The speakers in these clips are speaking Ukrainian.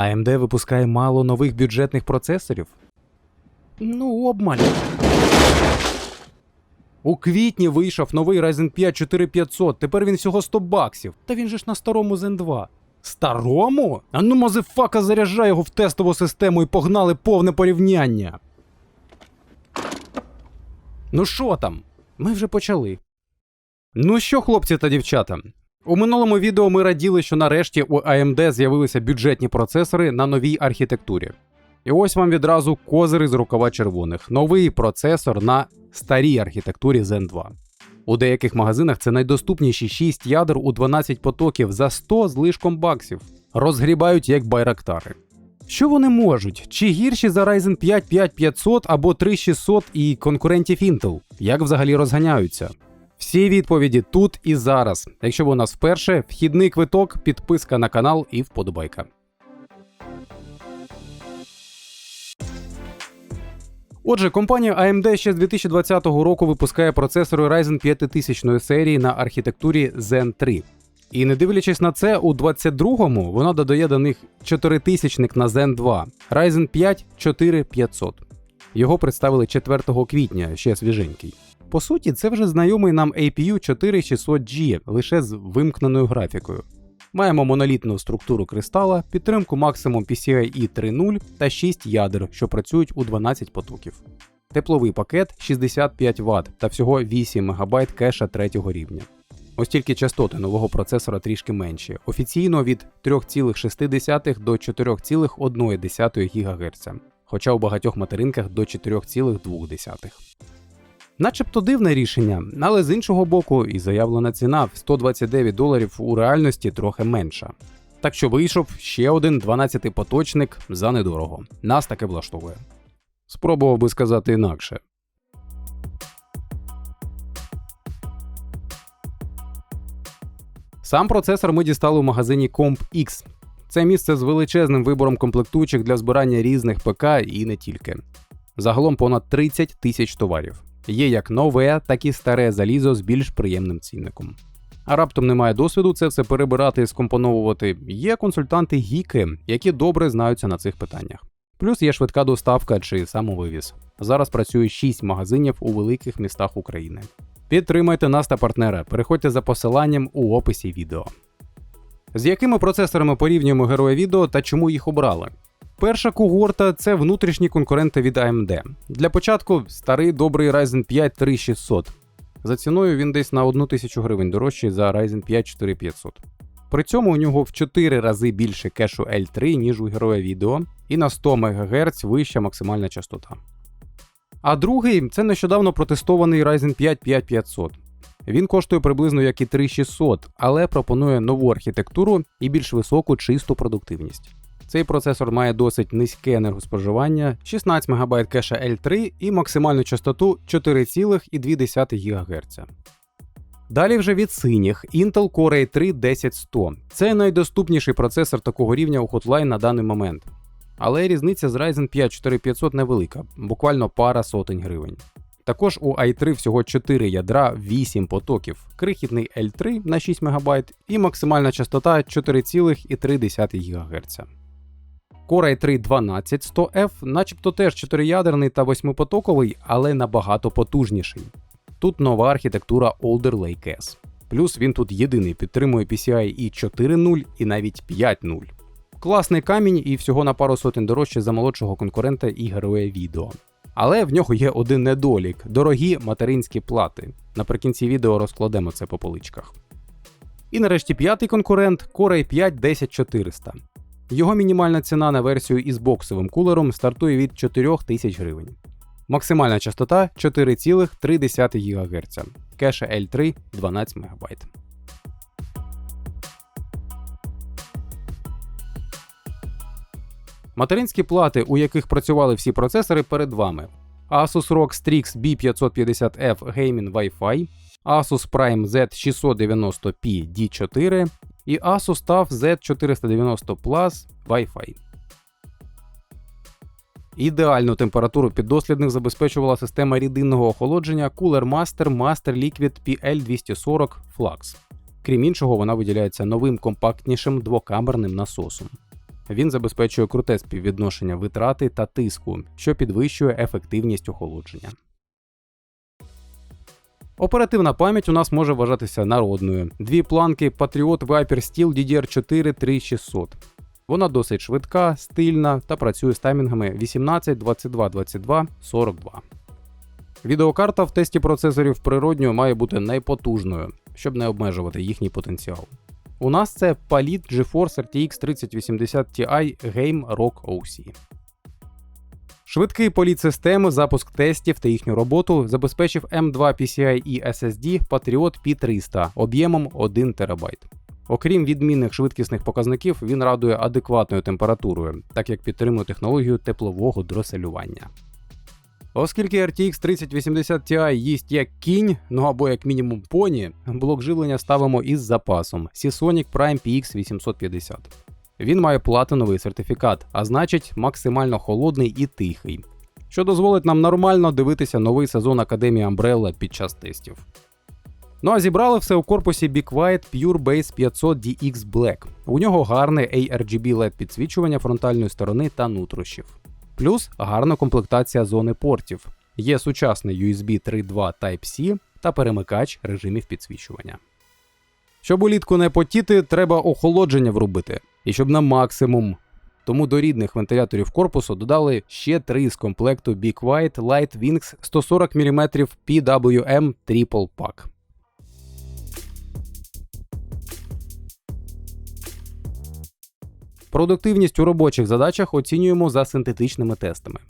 AMD випускає мало нових бюджетних процесорів? Ну, обмаль. У квітні вийшов новий Ryzen 5 4500, тепер він всього 100 баксів. Та він же ж на старому Zen 2. Старому? А ну, мазефака, заряджай його в тестову систему і погнали повне порівняння. Ну що там? Ми вже почали. Ну що, хлопці та дівчата? У минулому відео ми раділи, що нарешті у AMD з'явилися бюджетні процесори на новій архітектурі. І ось вам відразу козири з рукава червоних. Новий процесор на старій архітектурі Zen 2. У деяких магазинах це найдоступніші 6 ядер у 12 потоків за 100 з лишком баксів. Розгрібають як байрактари. Що вони можуть? Чи гірші за Ryzen 5 5500 або 3600 і конкурентів Intel? Як взагалі розганяються? Всі відповіді тут і зараз. Якщо ви у нас вперше, вхідний квиток, підписка на канал і вподобайка. Отже, компанія AMD ще з 2020 року випускає процесори Ryzen 5000 серії на архітектурі Zen 3. І не дивлячись на це, у 22-му вона додає до них 4000 на Zen 2 Ryzen 5 4500. Його представили 4 квітня, ще свіженький. По суті, це вже знайомий нам APU 4600G, лише з вимкненою графікою. Маємо монолітну структуру кристала, підтримку максимум PCIe 3.0 та 6 ядер, що працюють у 12 потоків. Тепловий пакет 65 Вт та всього 8 МБ кеша третього рівня. Ось тільки частоти нового процесора трішки менші, офіційно від 3,6 до 4,1 ГГц, хоча у багатьох материнках до 4,2. Начебто дивне рішення, але з іншого боку, і заявлена ціна в 129 доларів у реальності трохи менша. Так що вийшов ще один 12-поточник за недорого. Нас таке влаштовує. Спробував би сказати інакше. Сам процесор ми дістали у магазині CompX. Це місце з величезним вибором комплектуючих для збирання різних ПК і не тільки. Загалом понад 30 тисяч товарів. Є як нове, так і старе залізо з більш приємним цінником. А раптом немає досвіду це все перебирати і скомпоновувати. Є консультанти-гіки, які добре знаються на цих питаннях. Плюс є швидка доставка чи самовивіз. Зараз працює 6 магазинів у великих містах України. Підтримайте нас та партнера, переходьте за посиланням у описі відео. З якими процесорами порівнюємо героя відео та чому їх обрали? Перша когорта це внутрішні конкуренти від AMD. Для початку старий добрий Ryzen 5 3600. За ціною він десь на 1000 гривень дорожчий за Ryzen 5 4500. При цьому у нього в 4 рази більше кешу L3, ніж у героя відео, і на 100 МГц вища максимальна частота. А другий це нещодавно протестований Ryzen 5 5500. Він коштує приблизно як і 3600, але пропонує нову архітектуру і більш високу чисту продуктивність. Цей процесор має досить низьке енергоспоживання, 16 МБ кеша L3 і максимальну частоту 4,2 ГГц. Далі вже від синіх Intel Core i3 10100. Це найдоступніший процесор такого рівня у Hotline на даний момент. Але різниця з Ryzen 5 4500 невелика, буквально пара сотень гривень. Також у i3 всього 4 ядра, 8 потоків, крихітний L3 на 6 МБ і максимальна частота 4,3 ГГц. Core i3 12100F, начебто теж 4-ядерний та 8-потоковий, але набагато потужніший. Тут нова архітектура Alder Lake S. Плюс він тут єдиний підтримує PCIe 4.0 і навіть 5.0. Класний камінь і всього на пару сотень дорожче за молодшого конкурента і героя відео. Але в нього є один недолік дорогі материнські плати. Наприкінці відео розкладемо це по поличках. І нарешті п'ятий конкурент Core i 5 10400. Його мінімальна ціна на версію із боксовим кулером стартує від 4000 гривень. Максимальна частота 4,3 ГГц. Кеша L3 12 МБ. Материнські плати, у яких працювали всі процесори, перед вами. Asus ROG Strix B550F Gaming Wi-Fi, Asus Prime Z690P D4 і Asus TUF Z490 Plus Wi-Fi. Ідеальну температуру піддослідних забезпечувала система рідинного охолодження Cooler Master Master Liquid PL240 Flux. Крім іншого, вона виділяється новим компактнішим двокамерним насосом. Він забезпечує круте співвідношення витрати та тиску, що підвищує ефективність охолодження. Оперативна пам'ять у нас може вважатися народною. Дві планки Patriot Viper Steel DDR4 3600. Вона досить швидка, стильна та працює з таймінгами 18, 22, 22, 42. Відеокарта в тесті процесорів природньо має бути найпотужною, щоб не обмежувати їхній потенціал. У нас це Palit GeForce RTX 3080 Ti Game Rock OC. Швидкий політ системи, запуск тестів та їхню роботу забезпечив M2 PCIe SSD Patriot P300 об'ємом 1 ТБ. Окрім відмінних швидкісних показників, він радує адекватною температурою, так як підтримує технологію теплового дроселювання. Оскільки RTX 3080 Ti їсть як кінь, ну або як мінімум поні, блок живлення ставимо із запасом Seasonic Prime PX 850. Він має платиновий сертифікат, а значить максимально холодний і тихий, що дозволить нам нормально дивитися новий сезон Академії Umbrella під час тестів. Ну а зібрали все у корпусі Be Quiet Pure Base 500 DX Black. У нього гарне ARGB LED підсвічування фронтальної сторони та нутрощів. Плюс гарна комплектація зони портів. Є сучасний USB 3.2 Type-C та перемикач режимів підсвічування. Щоб улітку не потіти, треба охолодження врубити, і щоб на максимум. Тому до рідних вентиляторів корпусу додали ще три з комплекту Be Quiet Light Wings 140 мм PWM Triple Pack. Продуктивність у робочих задачах оцінюємо за синтетичними тестами.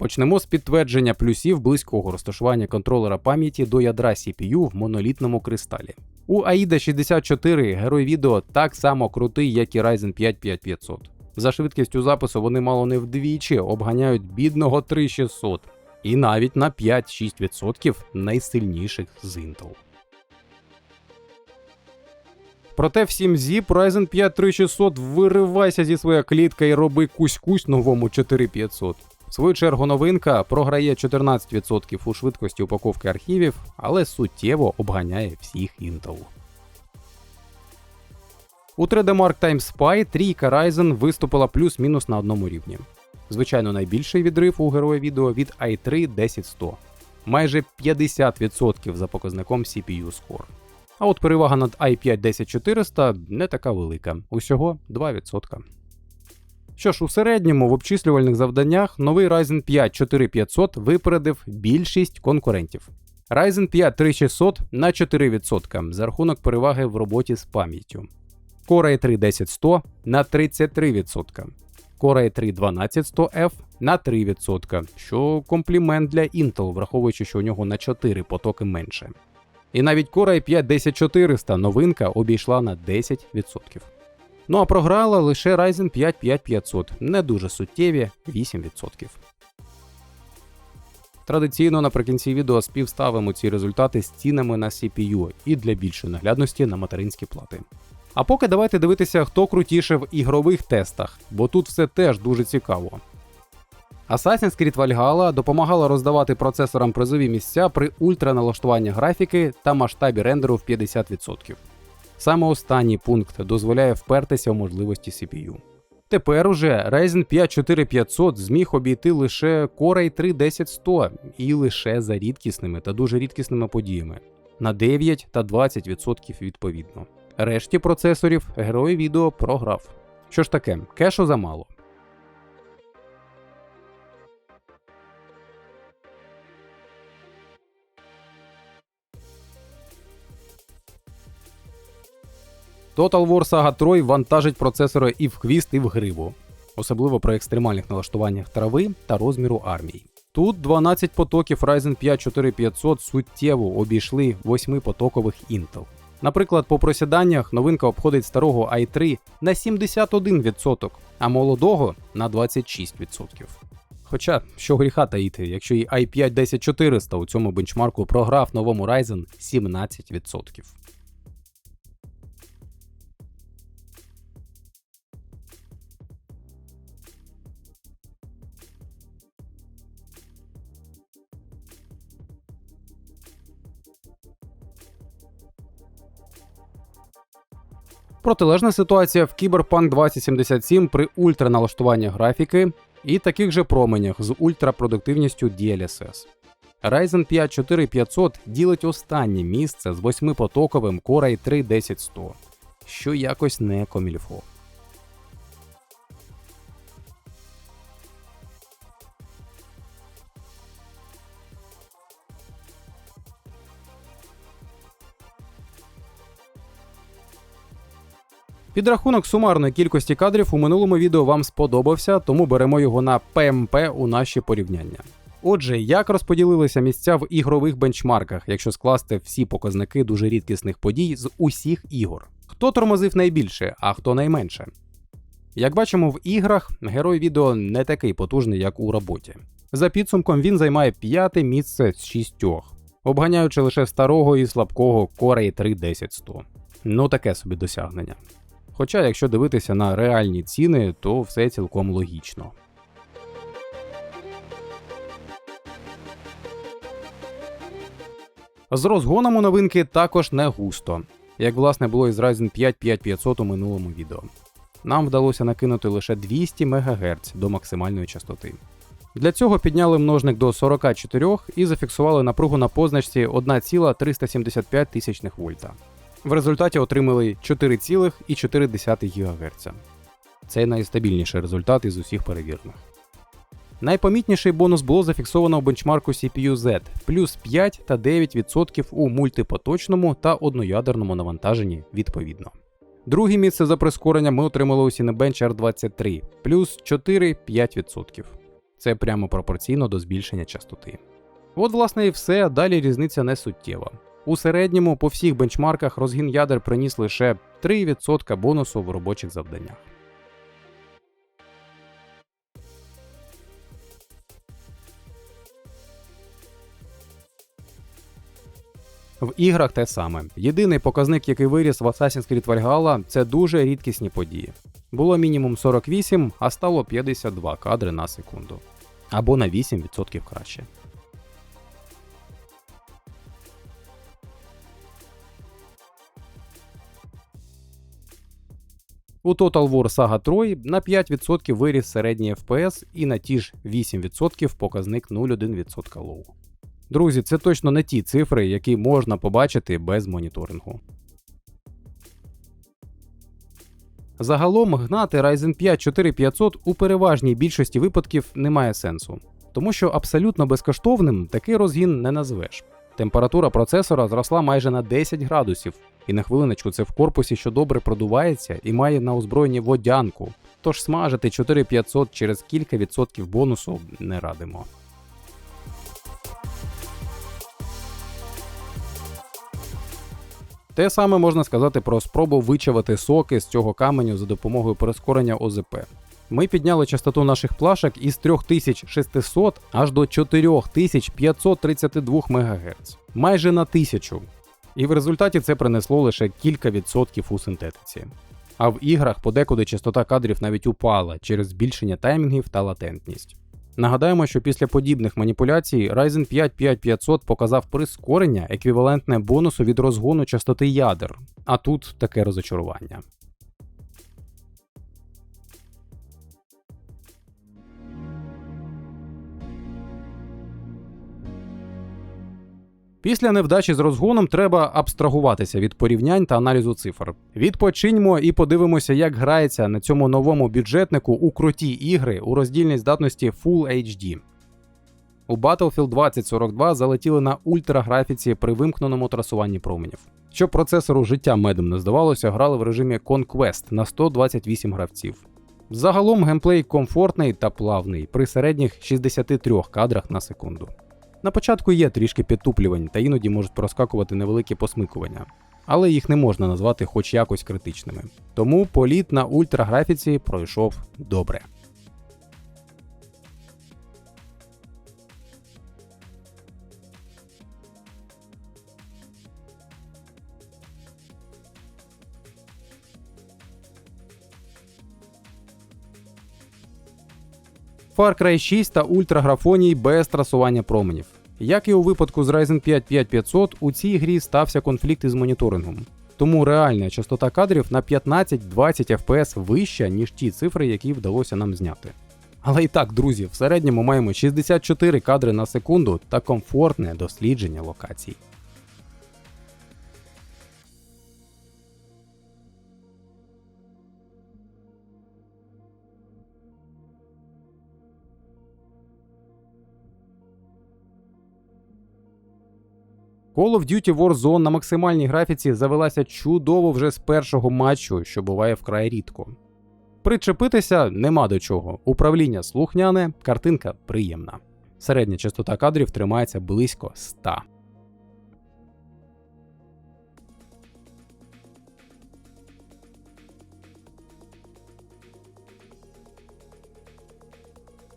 Почнемо з підтвердження плюсів близького розташування контролера пам'яті до ядра CPU в монолітному кристалі. У AIDA 64 герой відео так само крутий, як і Ryzen 5 5500. За швидкістю запису вони мало не вдвічі обганяють бідного 3600 і навіть на 5-6% найсильніших з Intel. Проте всім зіп Ryzen 5 3600 виривайся зі своєї клітка і роби кусь-кусь новому 4500. В свою чергу новинка програє 14% у швидкості упаковки архівів, але суттєво обганяє всіх Intel. У 3D Mark Time Spy трійка Ryzen виступила плюс-мінус на одному рівні. Звичайно, найбільший відрив у героя відео від i3 10100, майже 50% за показником CPU Score. А от перевага над i5 10400 не така велика, усього 2%. Що ж, у середньому в обчислювальних завданнях новий Ryzen 5 4500 випередив більшість конкурентів. Ryzen 5 3600 на 4% за рахунок переваги в роботі з пам'яттю. Core i3 10100 на 33%. Core i3 12100F на 3%, що комплімент для Intel, враховуючи, що у нього на 4 потоки менше. І навіть Core i5 10400 новинка обійшла на 10%. Ну а програла лише Ryzen 5 5500, не дуже суттєві 8%. Традиційно наприкінці відео співставимо ці результати з цінами на CPU і для більшої наглядності на материнські плати. А поки давайте дивитися, хто крутіше в ігрових тестах, бо тут все теж дуже цікаво. Assassin's Creed Valhalla допомагала роздавати процесорам призові місця при ультраналаштуванні графіки та масштабі рендеру в 50%. Саме останній пункт дозволяє впертися в можливості CPU. Тепер уже Ryzen 5 4500 зміг обійти лише Core i3 10100 і лише за рідкісними та дуже рідкісними подіями на 9 та 20% відповідно. Решті процесорів герой відео програв. Що ж таке, кешу замало. Total War Saga Troy вантажить процесори і в хвіст, і в гриву, особливо при екстремальних налаштуваннях трави та розміру армії. Тут 12 потоків Ryzen 5 4500 суттєво обійшли 8-потокових Intel. Наприклад, по просіданнях новинка обходить старого i3 на 71%, а молодого на 26%. Хоча, що гріха таїти, якщо і i5 10400 у цьому бенчмарку програв новому Ryzen 17%. Протилежна ситуація в Cyberpunk 2077 при ультраналаштуванні графіки і таких же променях з ультрапродуктивністю DLSS. Ryzen 5 4500 ділить останнє місце з восьмипотоковим Core i 3 10100, що якось не комільфо. Підрахунок сумарної кількості кадрів у минулому відео вам сподобався, тому беремо його на ПМП у наші порівняння. Отже, як розподілилися місця в ігрових бенчмарках, якщо скласти всі показники дуже рідкісних подій з усіх ігор? Хто тормозив найбільше, а хто найменше? Як бачимо в іграх, герой відео не такий потужний, як у роботі. За підсумком він займає п'яте місце з шістьох, обганяючи лише старого і слабкого Core i 3 10100. Ну таке собі досягнення. Хоча, якщо дивитися на реальні ціни, то все цілком логічно. З розгоном у новинки також не густо, як власне було із Ryzen 5 5500 у минулому відео. Нам вдалося накинути лише 200 МГц до максимальної частоти. Для цього підняли множник до 44 і зафіксували напругу на позначці 1,375 тисячних вольта. В результаті отримали 4,4 ГГц. Це найстабільніший результат із усіх перевірених. Найпомітніший бонус було зафіксовано у бенчмарку CPU Z плюс 5 та 9% у мультипоточному та одноядерному навантаженні відповідно. Друге місце за прискорення ми отримали у Cinebench R23 плюс 4-5%. Це прямо пропорційно до збільшення частоти. От, власне, і все, далі різниця не суттєва. У середньому по всіх бенчмарках розгін ядер приніс лише 3% бонусу в робочих завданнях. В іграх те саме. Єдиний показник, який виріс в Assassin's Creed Valhalla, це дуже рідкісні події. Було мінімум 48, а стало 52 кадри на секунду. Або на 8% краще. У Total War Saga Troy на 5% виріс середній FPS і на ті ж 8% показник 0,1% лоу. Друзі, це точно не ті цифри, які можна побачити без моніторингу. Загалом гнати Ryzen 5 4500 у переважній більшості випадків немає сенсу, тому що абсолютно безкоштовним такий розгін не назвеш. Температура процесора зросла майже на 10 градусів, і на хвилиночку це в корпусі, що добре продувається і має на озброєнні водянку. Тож смажити 4500 через кілька відсотків бонусу не радимо. Те саме можна сказати про спробу вичавити соки з цього каменю за допомогою прискорення ОЗП. Ми підняли частоту наших плашок із 3600 аж до 4532 МГц, майже на тисячу. І в результаті це принесло лише кілька відсотків у синтетиці. А в іграх подекуди частота кадрів навіть упала через збільшення таймінгів та латентність. Нагадаємо, що після подібних маніпуляцій Ryzen 5 5500 показав прискорення, еквівалентне бонусу від розгону частоти ядер, а тут таке розочарування. Після невдачі з розгоном треба абстрагуватися від порівнянь та аналізу цифр. Відпочиньмо і подивимося, як грається на цьому новому бюджетнику у круті ігри у роздільній здатності Full HD. У Battlefield 2042 залетіли на ультраграфіці при вимкненому трасуванні променів. Щоб процесору життя медом не здавалося, грали в режимі Conquest на 128 гравців. Загалом геймплей комфортний та плавний при середніх 63 кадрах на секунду. На початку є трішки підтуплювань та іноді можуть проскакувати невеликі посмикування, але їх не можна назвати хоч якось критичними. Тому політ на ультраграфіці пройшов добре. Far Cry 6 та ультраграфоній без трасування променів. Як і у випадку з Ryzen 5 5500, у цій грі стався конфлікт із моніторингом. тому реальна частота кадрів на 15-20 FPS вища, ніж ті цифри, які вдалося нам зняти. Але і так, друзі, в середньому маємо 64 кадри на секунду та комфортне дослідження локацій. Call of Duty Warzone на максимальній графіці завелася чудово вже з першого матчу, що буває вкрай рідко. Причепитися нема до чого. Управління слухняне, картинка приємна. Середня частота кадрів тримається близько 100.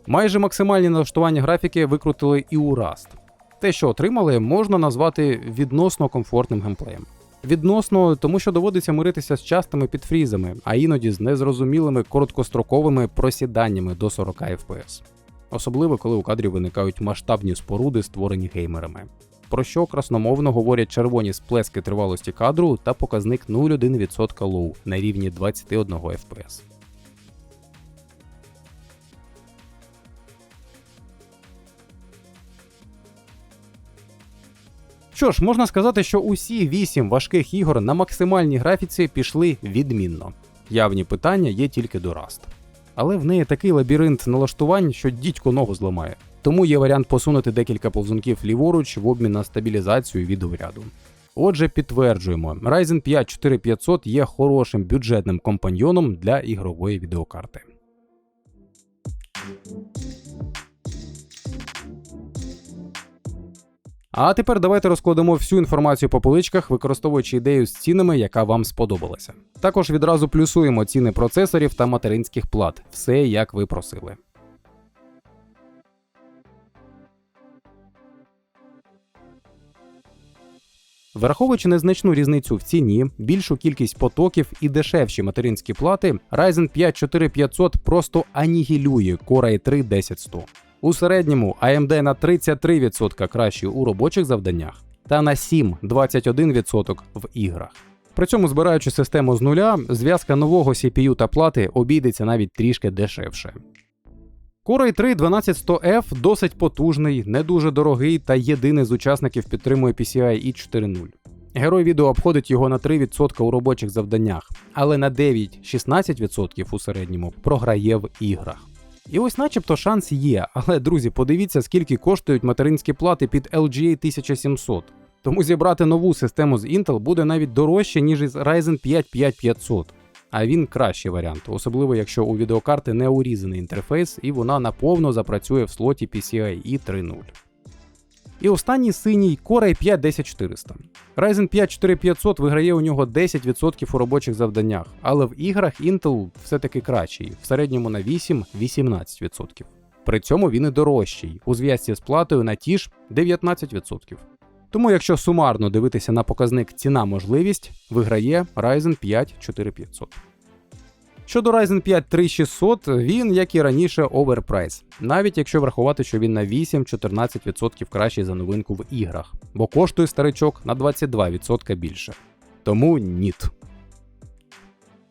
Майже максимальні налаштування графіки викрутили і у Rust. Те, що отримали, можна назвати відносно комфортним геймплеєм. Відносно, тому що доводиться миритися з частими підфрізами, а іноді з незрозумілими короткостроковими просіданнями до 40 FPS. Особливо коли у кадрі виникають масштабні споруди, створені геймерами. Про що красномовно говорять червоні сплески тривалості кадру та показник 0,1% лоу на рівні 21 FPS. Що ж, можна сказати, що усі 8 важких ігор на максимальній графіці пішли відмінно. Явні питання є тільки до Rust. Але в неї такий лабіринт налаштувань, що дідько ногу зламає. Тому є варіант посунути декілька повзунків ліворуч в обмін на стабілізацію відеоряду. Отже, підтверджуємо, Ryzen 5 4500 є хорошим бюджетним компаньйоном для ігрової відеокарти. А тепер давайте розкладемо всю інформацію по поличках, використовуючи ідею з цінами, яка вам сподобалася. Також відразу плюсуємо ціни процесорів та материнських плат. Все як ви просили. Враховуючи незначну різницю в ціні, більшу кількість потоків і дешевші материнські плати, Ryzen 5 4500 просто анігілює Core i3 10100. У середньому AMD на 33% кращий у робочих завданнях та на 7-21% в іграх. При цьому, збираючи систему з нуля, зв'язка нового CPU та плати обійдеться навіть трішки дешевше. Core i3 12100F досить потужний, не дуже дорогий та єдиний з учасників підтримує PCI e 4.0. Герой відео обходить його на 3% у робочих завданнях, але на 9-16% у середньому програє в іграх. І ось начебто шанс є, але друзі, подивіться, скільки коштують материнські плати під LGA 1700. Тому зібрати нову систему з Intel буде навіть дорожче, ніж із Ryzen 5 5500. А він кращий варіант, особливо якщо у відеокарти не урізаний інтерфейс і вона наповно запрацює в слоті PCIe 3.0. І останній синій Core i 5 10400. Ryzen 5 4500 виграє у нього 10% у робочих завданнях, але в іграх Intel все-таки кращий, в середньому на 8-18%. При цьому він і дорожчий, у зв'язці з платою на ті ж 19%. Тому, якщо сумарно дивитися на показник ціна можливість, виграє Ryzen 5 4500. Щодо Ryzen 5 3600, він, як і раніше, оверпрайс, навіть якщо врахувати, що він на 8-14% кращий за новинку в іграх, бо коштує старичок на 22% більше. Тому ніт.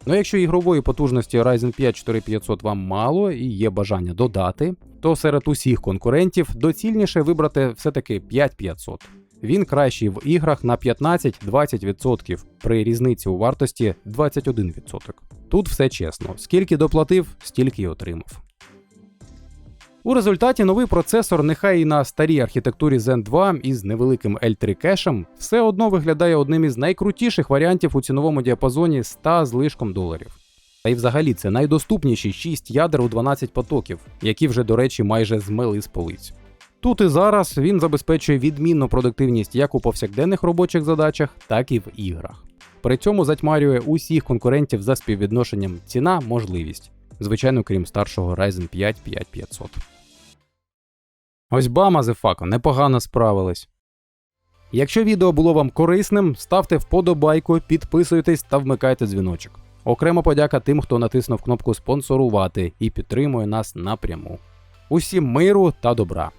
Ну якщо ігрової потужності Ryzen 5 4500 вам мало і є бажання додати, то серед усіх конкурентів доцільніше вибрати все-таки 5500. Він кращий в іграх на 15-20% при різниці у вартості 21%. Тут все чесно, скільки доплатив, стільки й отримав. У результаті новий процесор, нехай і на старій архітектурі Zen 2 із невеликим L3 кешем, все одно виглядає одним із найкрутіших варіантів у ціновому діапазоні 100 злишком доларів. Та й взагалі це найдоступніші 6 ядер у 12 потоків, які вже, до речі, майже змели з полиць. Тут і зараз він забезпечує відмінну продуктивність як у повсякденних робочих задачах, так і в іграх. При цьому затьмарює усіх конкурентів за співвідношенням ціна можливість, звичайно, крім старшого Ryzen 5 5500. Ось бама зефако, непогано справились. Якщо відео було вам корисним, ставте вподобайку, підписуйтесь та вмикайте дзвіночок. Окрема подяка тим, хто натиснув кнопку спонсорувати і підтримує нас напряму. Усім миру та добра!